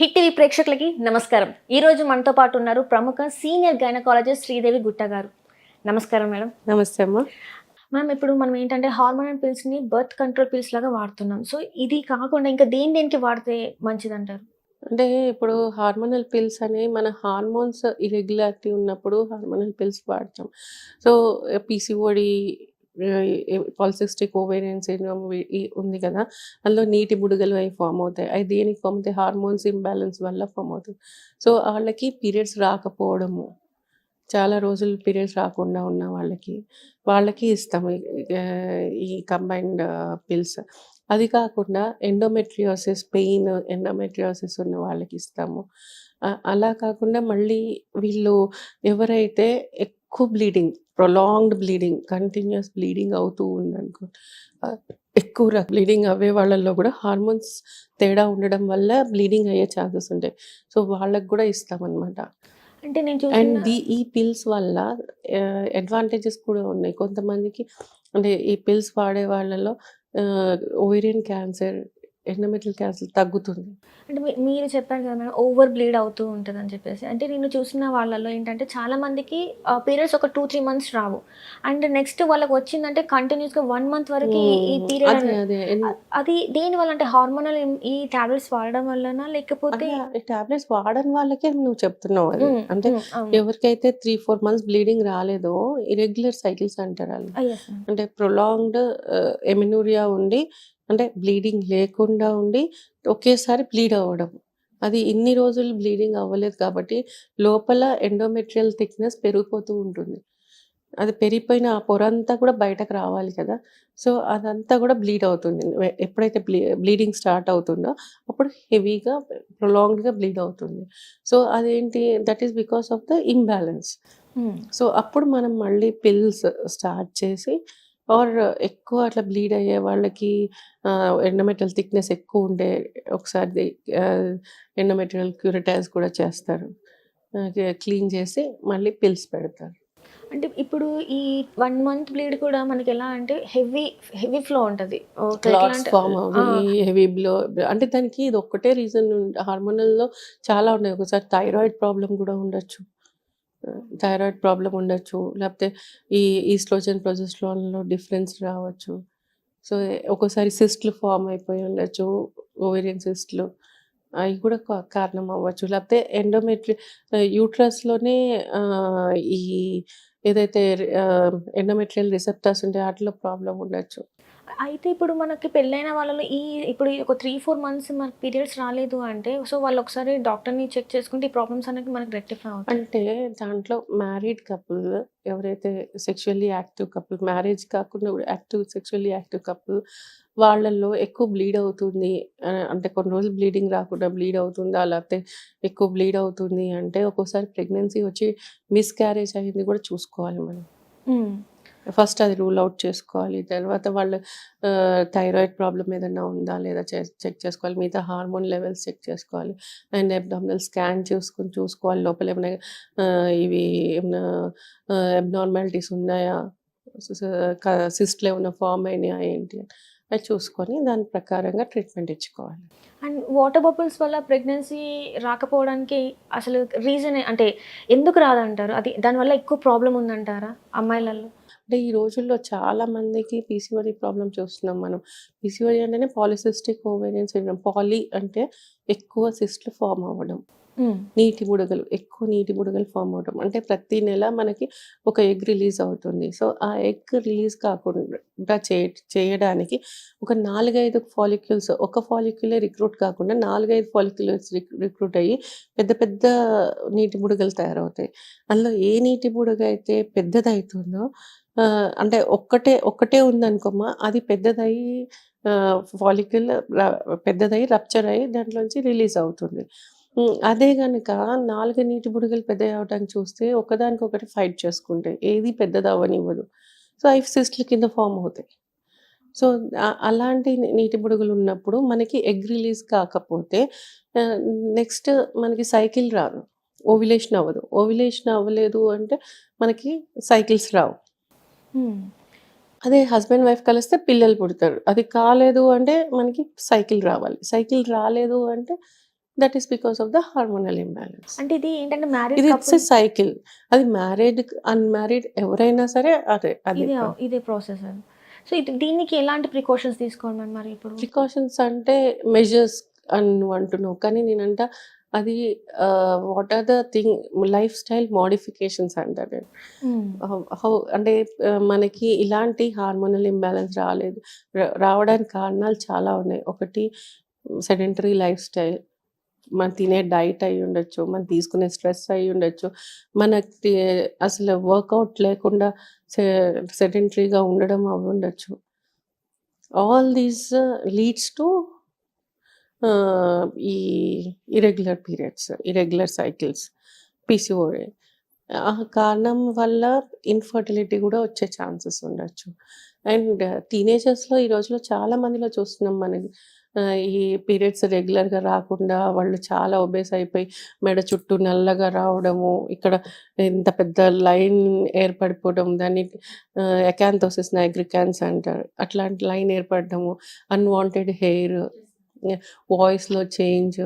Hit TV ప్రేక్షకులకి నమస్కారం. ఈ రోజు మనతో పాటు ఉన్నారు ప్రముఖ సీనియర్ గైనకాలజిస్ట్ శ్రీదేవి గుట్ట గారు. నమస్కారం మేడం. నమస్తే అమ్మా. మ్యామ్ ఇప్పుడు మనం ఏంటంటే హార్మోనల్ పిల్స్ని బర్త్ కంట్రోల్ పిల్స్ లాగా వాడుతున్నాం. సో ఇది కాకుండా ఇంకా దేని దేనికి వాడితే మంచిది అంటారు అంటే ఇప్పుడు హార్మోనల్ పిల్స్ అని మన హార్మోన్స్ ఇరెగ్యులారిటీ ఉన్నప్పుడు హార్మోనల్ పిల్స్ వాడతాం. So PCOD polycystic ovarian syndrome ఉంది కదా అందులో నీటి బుడగలు అవి ఫామ్ అవుతాయి. అవి దేనికి ఫామ్ అవుతాయి? హార్మోన్స్ ఇంబ్యాలెన్స్ వల్ల ఫామ్ అవుతుంది సో వాళ్ళకి పీరియడ్స్ రాకపోవడము చాలా రోజులు పీరియడ్స్ రాకుండా ఉన్న వాళ్ళకి వాళ్ళకి ఇస్తాము ఈ- కంబైన్డ్ పిల్స్. అది కాకుండా ఎండోమెట్రియోసిస్ పెయిన్ ఎండోమెట్రియోసిస్ ఉన్న వాళ్ళకి ఇస్తాము. అలా కాకుండా మళ్ళీ వీళ్ళు ఎవరైతే ఎక్కువ bleeding prolonged bleeding continuous bleeding అవుతూ ఉందనుకో ఎక్కువ బ్లీడింగ్ అవ్వే వాళ్ళల్లో కూడా హార్మోన్స్ తేడా ఉండడం వల్ల బ్లీడింగ్ అయ్యే ఛాన్సెస్ ఉంటాయి. సో వాళ్ళకి కూడా ఇస్తామన్నమాట. అంటే నేను అండ్ ది ఈ పిల్స్ వల్ల అడ్వాంటేజెస్ కూడా ఉన్నాయి. కొంతమందికి అంటే ఈ పిల్స్ వాడే వాళ్ళలో ఓవేరియన్ క్యాన్సర్ ఎండోమెట్రియల్ క్యాన్సర్ తగ్గుతుంది అంటే మీరు చెప్పారు కదా మేడం ఓవర్ బ్లీడ్ అవుతూ ఉంటుంది అని చెప్పేసి అంటే నేను చూసిన వాళ్ళలో ఏంటంటే చాలా మందికి పీరియడ్స్ ఒక టూ త్రీ మంత్స్ రావు అండ్ నెక్స్ట్ వాళ్ళకి వచ్చిందంటే కంటిన్యూస్గా వన్ మంత్ వరకు ఈ-. పీరియడ్ అదే దేని వల్ల అంటే హార్మోనల్ ఈ టాబ్లెట్స్ వాడడం వల్లనా లేకపోతే టాబ్లెట్స్ వాడని వాళ్ళకే నువ్వు చెప్తున్నావు అది అంటే. ఎవరికైతే త్రీ ఫోర్ మంత్స్ బ్లీడింగ్ రాలేదో ఇరెగ్యులర్ సైకిల్స్ అంటారు Ah. అంటే ప్రొలాంగ్డ్ ఎమినూరియా ఉండి అంటే బ్లీడింగ్ లేకుండా ఉండి ఒకేసారి బ్లీడ్ అవ్వడం. అది ఇన్ని రోజులు బ్లీడింగ్ అవ్వలేదు కాబట్టి లోపల ఎండోమెట్రియల్ థిక్నెస్ పెరిగిపోతూ ఉంటుంది. అది పెరిగిపోయిన ఆ పొర అంతా కూడా బయటకు రావాలి కదా. సో అదంతా కూడా బ్లీడ్ అవుతుంది. ఎప్పుడైతే బ్లీ బ్లీడింగ్ స్టార్ట్ అవుతుందో అప్పుడు హెవీగా ప్రొలాంగ్డ్గా బ్లీడ్ అవుతుంది. సో అదేంటి that is because of the imbalance. So అప్పుడు మనం మళ్ళీ పిల్స్ స్టార్ట్ చేసి ఆర్ ఎక్కువ అట్లా బ్లీడ్ అయ్యే వాళ్ళకి ఎండోమెట్రియల్ థిక్నెస్ ఎక్కువ ఉండే ఒకసారి ఎండోమెట్రియల్ క్యూరిటైజ్ కూడా చేస్తారు. క్లీన్ చేసి మళ్ళీ పిల్స్ పెడతారు. అంటే ఇప్పుడు ఈ వన్ మంత్ బ్లీడ్ కూడా మనకి ఎలా అంటే హెవీ హెవీ ఫ్లో ఉంటుంది. క్లాట్స్ ఫామ్ అవి హెవీ బ్లో అంటే దానికి ఇది ఒక్కటే రీజన్ హార్మోనల్లో చాలా ఉన్నాయి. ఒకసారి థైరాయిడ్ ప్రాబ్లం కూడా ఉండొచ్చు. థైరాయిడ్ ప్రాబ్లం ఉండొచ్చు లేకపోతే ఈ ఈస్ట్రోజన్ ప్రొజెస్ట్రాన్లో డిఫరెన్స్ రావచ్చు. సో ఒక్కోసారి సిస్ట్లు ఫామ్ అయిపోయి ఉండొచ్చు ఓవేరియన్ సిస్ట్లు. అవి కూడా కా- కారణం అవ్వచ్చు. లేకపోతే ఎండోమెట్రి యూట్రస్లోనే ఈ ఏదైతే ఎండోమెట్రియల్ రిసెప్టర్స్ ఉంటాయి వాటిలో ప్రాబ్లం ఉండొచ్చు. అయితే ఇప్పుడు మనకి పెళ్ళైన వాళ్ళలో ఈ ఇప్పుడు ఒక త్రీ ఫోర్ మంత్స్ మనకి పీరియడ్స్ రాలేదు అంటే సో వాళ్ళు ఒకసారి డాక్టర్ని చెక్ చేసుకుంటే ఈ ప్రాబ్లమ్స్ అనేది మనకి రెక్టిఫై అవుతాయి. అంటే దాంట్లో మ్యారీడ్ కపుల్ ఎవరైతే సెక్షువల్లీ యాక్టివ్ కపుల్ మ్యారేజ్ కాకుండా యాక్టివ్ సెక్షువల్లీ యాక్టివ్ కపుల్ వాళ్ళల్లో ఎక్కువ బ్లీడ్ అవుతుంది. అంటే కొన్ని రోజులు బ్లీడింగ్ రాకుండా బ్లీడ్ అవుతుందా? లేకపోతే ఎక్కువ బ్లీడ్ అవుతుంది అంటే ఒక్కోసారి ప్రెగ్నెన్సీ వచ్చి మిస్క్యారేజ్ అయింది కూడా చూసుకోవాలి మనం. ఫస్ట్ అది రూల్ అవుట్ చేసుకోవాలి. తర్వాత వాళ్ళు థైరాయిడ్ ప్రాబ్లం ఏదైనా ఉందా లేదా చెక్ చేసుకోవాలి. మిగతా హార్మోన్ లెవెల్స్ చెక్ చేసుకోవాలి. అండ్ అబ్డామినల్ స్కాన్ చూసుకుని చూసుకోవాలి. లోపల ఏమైనా ఇవి ఏమైనా అబ్నార్మాలిటీస్ ఉన్నాయా? సిస్ట్లో ఏమైనా ఫామ్ అయినాయా? ఏంటి? అని అది చూసుకొని దాని ప్రకారంగా ట్రీట్మెంట్ ఇచ్చుకోవాలి. అండ్ వాటర్ బబుల్స్ వల్ల ప్రెగ్నెన్సీ రాకపోవడానికి అసలు రీజన్ అంటే ఎందుకు రాదంటారు? అది దానివల్ల ఎక్కువ ప్రాబ్లం ఉందంటారా అమ్మాయిలలో? అంటే ఈ రోజుల్లో చాలా మందికి పీసీఓడి ప్రాబ్లం చూస్తున్నాం మనం. పీసీఓడి అంటేనే పాలిసిస్టిక్ ఓవేరియన్ సిండ్రోమ్ పాలీ అంటే ఎక్కువ సిస్ట్లు ఫామ్ అవ్వడం. నీటి బుడగలు ఎక్కువ నీటి బుడగలు ఫామ్ అవడం అంటే ప్రతి నెల మనకి ఒక ఎగ్ రిలీజ్ అవుతుంది. సో ఆ ఎగ్ రిలీజ్ కాకుండా చే చేయడానికి ఒక నాలుగైదు ఫాలిక్యూల్స్ ఒక ఫాలిక్యులే రిక్రూట్ కాకుండా నాలుగైదు ఫాలిక్యులర్స్ రిక్రూట్ అయ్యి పెద్ద పెద్ద నీటి బుడగలు తయారవుతాయి. అందులో ఏ నీటి బుడగ అయితే పెద్దదవుతుందో అంటే ఒక్కటే ఒక్కటే ఉందనుకోమా అది పెద్దదయ్యి ఫాలిక్యుల్ పెద్దదయ్యి రప్చర్ అయ్యి దాంట్లోంచి రిలీజ్ అవుతుంది. అదే కనుక నాలుగు నీటి బుడగలు పెద్ద అవడానికి చూస్తే ఒకదానికొకటి ఫైట్ చేసుకుంటాయి ఏది పెద్దది అవ్వనివ్వదు. సో అవి సిస్ట్ల కింద ఫామ్ అవుతాయి. సో అలాంటి నీటి బుడుగులు ఉన్నప్పుడు మనకి ఎగ్ రిలీజ్ కాకపోతే నెక్స్ట్ మనకి సైకిల్ రాదు. ఓవిలేషన్ అవ్వదు. ఓవిలేషన్ అవ్వలేదు అంటే మనకి సైకిల్స్ రావు. అదే హస్బెండ్ వైఫ్ కలిస్తే పిల్లలు పుడతారు. అది కాలేదు అంటే మనకి సైకిల్ రావాలి. సైకిల్ రాలేదు అంటే that is because of the hormonal imbalance. అంటే ఇది ఏంటంటే మ్యారేజ్ ఇది ఇట్స్ సైకిల్. అది మ్యారీడ్ అన్మ్యారీడ్ ఎవరైనా సరే అదే అది ఇదే ప్రాసెస్ సో ఇది దీనికి ఎలాంటి ప్రికాషన్స్ తీసుకోవాలి మరి ఇప్పుడు? ప్రికాషన్స్ అంటే మెజర్స్ అని నువ్వు అంటున్నావు. కానీ నేనంట అది what are the thing lifestyle modifications అంటారు. నేను. మ్మ్. హౌ అంటే మనకి ఇలాంటి హార్మోనల్ ఇంబ్యాలెన్స్ రాలేదు. రావడానికి కారణాలు చాలా ఉన్నాయి. ఒకటి సెడెంటరీ లైఫ్ స్టైల్ మనం తినే డైట్ అయి ఉండొచ్చు మనం తీసుకునే స్ట్రెస్ అయి ఉండొచ్చు. మనకి అసలు వర్కౌట్ లేకుండా సెడెంటరీగా ఉండడం అవి ఉండొచ్చు ఆల్ దీస్ లీడ్స్ టు ఈ irregular periods irregular cycles PCOD ఆ కారణం వల్ల ఇన్ఫర్టిలిటీ కూడా వచ్చే ఛాన్సెస్ ఉండొచ్చు. అండ్ టీనేజర్స్లో ఈ రోజులో చాలా మందిలో చూస్తున్నాం మనకి ఈ పీరియడ్స్ రెగ్యులర్గా రాకుండా వాళ్ళు చాలా ఒబేస్ అయిపోయి మెడ చుట్టూ నల్లగా రావడము ఇక్కడ ఇంత పెద్ద లైన్ ఏర్పడిపోవడం దాన్ని ఎకాంతోసిస్ నైగ్రికాన్స్ అంటారు. అట్లాంటి లైన్ ఏర్పడటము అన్వాంటెడ్ హెయిర్ వాయిస్లో చేంజ్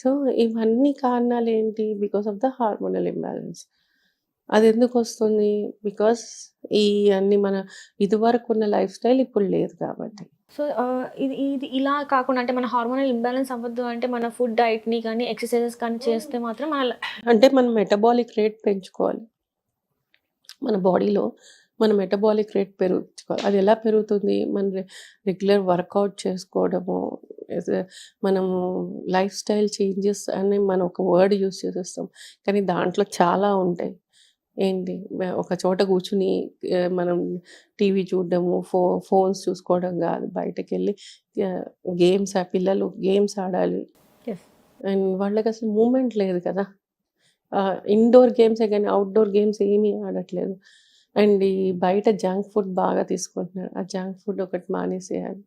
సో ఇవన్నీ కారణాలు ఏంటి because of the hormonal imbalance అది ఎందుకు వస్తుంది? బికాస్ ఈ అన్ని మన ఇదివరకు ఉన్న లైఫ్ స్టైల్ ఇప్పుడు లేదు కాబట్టి. సో ఇది ఇది ఇలా కాకుండా అంటే మన హార్మోనల్ ఇంబ్యాలెన్స్ అవ్వద్దు అంటే మన ఫుడ్ డైట్ని కానీ ఎక్సర్సైజెస్ కానీ చేస్తే మాత్రం మన అంటే మనం మెటబాలిక్ రేట్ పెంచుకోవాలి. మన బాడీలో మన మెటబాలిక్ రేట్ పెరుగుకోవాలి అది ఎలా పెరుగుతుంది? మన రెగ్యులర్ వర్కౌట్ చేసుకోవడము మనము లైఫ్ స్టైల్ చేంజెస్ అని మనం ఒక వర్డ్ యూస్ చేసేస్తాం. కానీ దాంట్లో చాలా ఉంటాయి. ఏంటి? ఒక చోట కూర్చుని ఆ, మనం టీవీ చూడడము ఫో ఫోన్స్ చూసుకోవడం కాదు. బయటకు వెళ్ళి గేమ్స్ పిల్లలు గేమ్స్ ఆడాలి. అండ్ వాళ్ళకి అసలు మూమెంట్ లేదు కదా. ఇండోర్ గేమ్సే కానీ అవుట్డోర్ గేమ్స్ ఏమీ ఆడట్లేదు. అండ్ ఈ బయట జంక్ ఫుడ్ బాగా తీసుకుంటున్నారు. ఆ జంక్ ఫుడ్ ఒకటి మానేసేయాలి.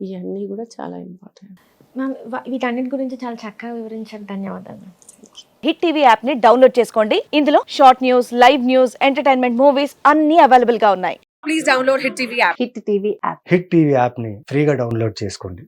ఇవన్నీ కూడా చాలా ఇంపార్టెంట్. మ్యామ్ వీటన్నిటి గురించి చాలా చక్కగా వివరించారు. ధన్యవాదాలు హిట్ టీవీ యాప్ని డౌన్లోడ్ చేసుకోండి. ఇందులో short news live news entertainment movies అన్ని అవైలబుల్గా ఉన్నాయి హిట్ టీవీ యాప్ని ఫ్రీగా డౌన్లోడ్ చేసుకోండి.